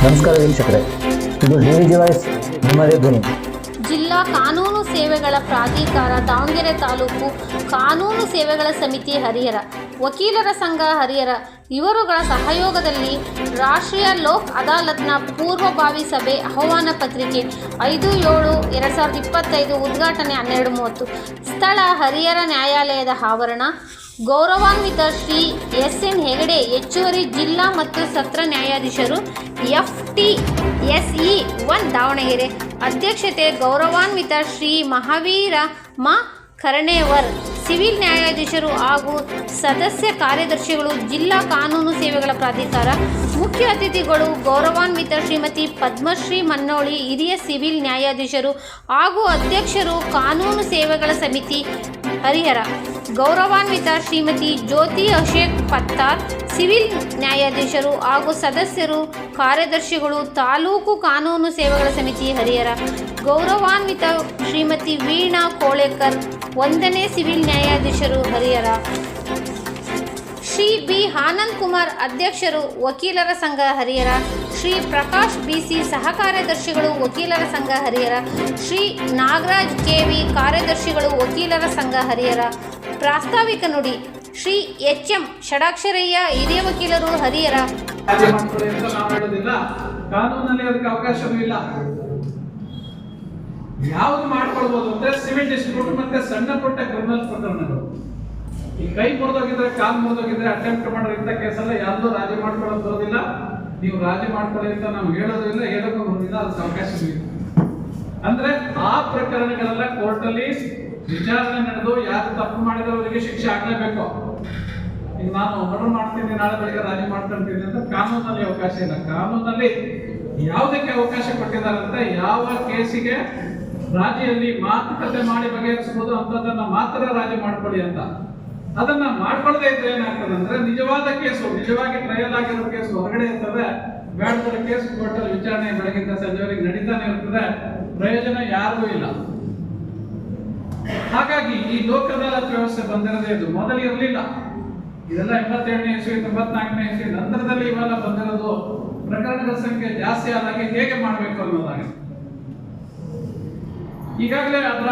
ನಮಸ್ಕಾರ ವೀಕ್ಷಕರೇ ಇದು ಡಿ ವಿ ಜಿ ವಾಯ್ಸ್ ನಿಮ್ಮದೇ ಧ್ವನಿ ಜಿಲ್ಲಾ ಕಾನೂನು ಸೇವೆಗಳ ಪ್ರಾಧಿಕಾರ ದಾವಣಗೆರೆ ತಾಲೂಕು ಕಾನೂನು ಸೇವೆಗಳ ಸಮಿತಿ ಹರಿಹರ. ವಕೀಲರ ಸಂಘ ಹರಿಹರ. ಇವರುಗಳ ಸಹಯೋಗದಲ್ಲಿ ರಾಷ್ಟ್ರೀಯ ಲೋಕ್ ಅದಾಲತ್ನ ಪೂರ್ವಭಾವಿ ಸಭೆ ಆಹ್ವಾನ ಪತ್ರಿಕೆ ಐದು ಏಳು ಎರಡು ಸಾವಿರದ ಇಪ್ಪತ್ತೈದು ಉದ್ಘಾಟನೆ ಹನ್ನೆರಡು ಮೂವತ್ತು. ಸ್ಥಳ ಹರಿಹರ ನ್ಯಾಯಾಲಯದ ಆವರಣ. ಗೌರವಾನ್ವಿತ ಶ್ರೀ ಎಸ್ ಎನ್ ಹೆಗಡೆ ಹೆಚ್ಚುವರಿ ಜಿಲ್ಲಾ ಮತ್ತು ಸತ್ರ ನ್ಯಾಯಾಧೀಶರು F T S E one Davanagere. ಅಧ್ಯಕ್ಷತೆ ಗೌರವಾನ್ವಿತ ಶ್ರೀ ಮಹಾವೀರ ಮ. ಕರಣೇವರ್, ಸಿವಿಲ್ ನ್ಯಾಯಾಧೀಶರು ಹಾಗೂ ಸದಸ್ಯ ಕಾರ್ಯದರ್ಶಿಗಳು, ಜಿಲ್ಲಾ ಕಾನೂನು ಸೇವೆಗಳ ಪ್ರಾಧಿಕಾರ, ಮುಖ್ಯ ಅತಿಥಿಗಳು, ಗೌರವಾನ್ವಿತ ಶ್ರೀಮತಿ ಪದ್ಮಶ್ರೀ ಮನ್ನೋಳಿ, ಹಿರಿಯ ಸಿವಿಲ್ ನ್ಯಾಯಾಧೀಶರು ಹಾಗೂ ಅಧ್ಯಕ್ಷರು, ಕಾನೂನು ಸೇವೆಗಳ ಸಮಿತಿ ಹರಿಹರ. ಗೌರವಾನ್ವಿತ ಶ್ರೀಮತಿ ಜ್ಯೋತಿ ಅಶೇಕ್ ಪತ್ತಾರ್, ಸಿವಿಲ್ ನ್ಯಾಯಾಧೀಶರು ಹಾಗೂ ಸದಸ್ಯರು, ಕಾರ್ಯದರ್ಶಿಗಳು, ತಾಲೂಕು ಕಾನೂನು ಸೇವೆಗಳ ಸಮಿತಿ ಹರಿಹರ. ಗೌರವಾನ್ವಿತ ಶ್ರೀಮತಿ ವೀಣಾ ಕೋಳೇಕರ್, ಒಂದನೇ ಸಿವಿಲ್ ನ್ಯಾಯಾಧೀಶರು ಹರಿಹರ. ಶ್ರೀ ಬಿ ಆನಂದ್ ಕುಮಾರ್ ಅಧ್ಯಕ್ಷರು ವಕೀಲರ ಸಂಘ ಹರಿಹರ, ಶ್ರೀ ಪ್ರಕಾಶ್ ಬಿಸಿ ಸಹ ಕಾರ್ಯದರ್ಶಿಗಳು ವಕೀಲರ ಸಂಘ ಹರಿಹರ, ಶ್ರೀ ನಾಗರಾಜ್ ಕೆವಿ ಕಾರ್ಯದರ್ಶಿಗಳು ವಕೀಲರ ಸಂಘ ಹರಿಹರ. ಪ್ರಾಸ್ತಾವಿಕ ನುಡಿ, ಶ್ರೀ ಎಚ್ ಎಂ ಷಡಾಕ್ಷರಯ್ಯ ಹಿರಿಯ ವಕೀಲರು ಹರಿಹರ. ಕಾನೂನಲ್ಲಿ ಅದಕ್ಕೆ ಅವಕಾಶವೂ ಇಲ್ಲ. ಯಾವ್ದು ಮಾಡ್ಕೊಳ್ಬಹುದು ಅಂದ್ರೆ ಸಿವಿಲ್ ಡಿಸ್ಪ್ಯೂಟ್ ಮತ್ತೆ ಸಣ್ಣ ಪುಟ್ಟ ಕ್ರಿಮಿನಲ್ ಪ್ರಕರಣಗಳು. ಈ ಕೈ ಮುರಿದೋಗಿದ್ರೆ, ಕಾಲ್ ಮುರಿದೋಗಿದ್ರೆ ಅಟೆಂಪ್ಟ್ ಮಾಡೋ ಇಂಥ ಕೇಸಲ್ಲ ಯಾರು ರಾಜಿ ಮಾಡ್ಕೊಳ್ಳೋದು ಬರೋದಿಲ್ಲ. ನೀವು ರಾಜಿ ಮಾಡ್ಕೊಳ್ಳಿ ಅಂತ ನಾವು ಹೇಳೋದ್ರಿಂದ ಹೇಳೋಕೆ ಬರೋದಿಲ್ಲ ಅದಕ್ಕೆ ಅವಕಾಶ ಅಂದ್ರೆ ಆ ಪ್ರಕರಣಗಳೆಲ್ಲ ಕೋರ್ಟಲ್ಲಿ ವಿಚಾರಣೆ ನಡೆದು ಯಾರು ತಪ್ಪು ಮಾಡಿದ್ರೆ ಅವರಿಗೆ ಶಿಕ್ಷೆ ಆಗ್ಲೇಬೇಕು. ಈಗ ನಾನು ಮರ್ಡರ್ ಮಾಡ್ತೀನಿ ನಾಳೆ ಬೆಳಿಗ್ಗೆ ರಾಜಿ ಮಾಡ್ಕೊಂತೀನಿ ಅಂತ ಕಾನೂನಲ್ಲಿ ಅವಕಾಶ ಇಲ್ಲ. ಕಾನೂನಲ್ಲಿ ಯಾವುದಕ್ಕೆ ಅವಕಾಶ ಕೊಟ್ಟಿದ್ದಾರೆ ಅಂದ್ರೆ ಯಾವ ಕೇಸಿಗೆ ರಾಜಿಯಲ್ಲಿ ಮಾತುಕತೆ ಮಾಡಿ ಬಗೆಹರಿಸಬಹುದು ಅಂತದನ್ನ ಮಾತ್ರ ರಾಜಿ ಮಾಡ್ಕೊಳ್ಳಿ ಅಂತ. ಅದನ್ನ ಮಾಡ್ಕೊಳ್ಳದೆ ಇದ್ರೆ ಏನಾಗ್ತದೆ ಅಂದ್ರೆ ನಿಜವಾದ ಕೇಸು, ನಿಜವಾಗಿ ಟ್ರಯಲ್ ಆಗಿರೋ ಕೇಸು ಹೊರಗಡೆ ಇರ್ತದೆ. ಬೇಡದ ಕೇಸ್ ಕೋರ್ಟಲ್ಲಿ ವಿಚಾರಣೆ ಬೆಳಗಿಂದ ಸಂಜೆವರೆಗೆ ನಡೀತಾನೆ ಇರ್ತದೆ. ಪ್ರಯೋಜನ ಯಾರಿಗೂ ಇಲ್ಲ. ಹಾಗಾಗಿ ಈ ಲೋಕ ಅದಾಲತ್ ವ್ಯವಸ್ಥೆ ಬಂದಿರೋದೇ ಇದು. ಮೊದಲು ಇರಲಿಲ್ಲ. ಇದೆಲ್ಲ ಎಂಬತ್ತೇಳನೇ ಇಸ್ವಿ, ತೊಂಬತ್ನಾಲ್ಕನೇ ಇಸ್ವಿ ನಂತರದಲ್ಲಿ ಇವೆಲ್ಲ ಬಂದಿರೋದು ಪ್ರಕರಣಗಳ ಸಂಖ್ಯೆ ಜಾಸ್ತಿ ಆದಾಗೆ ಹೇಗೆ ಮಾಡಬೇಕು ಅನ್ನೋದಾಗಿದೆ. ಈಗಾಗಲೇ ಅದರ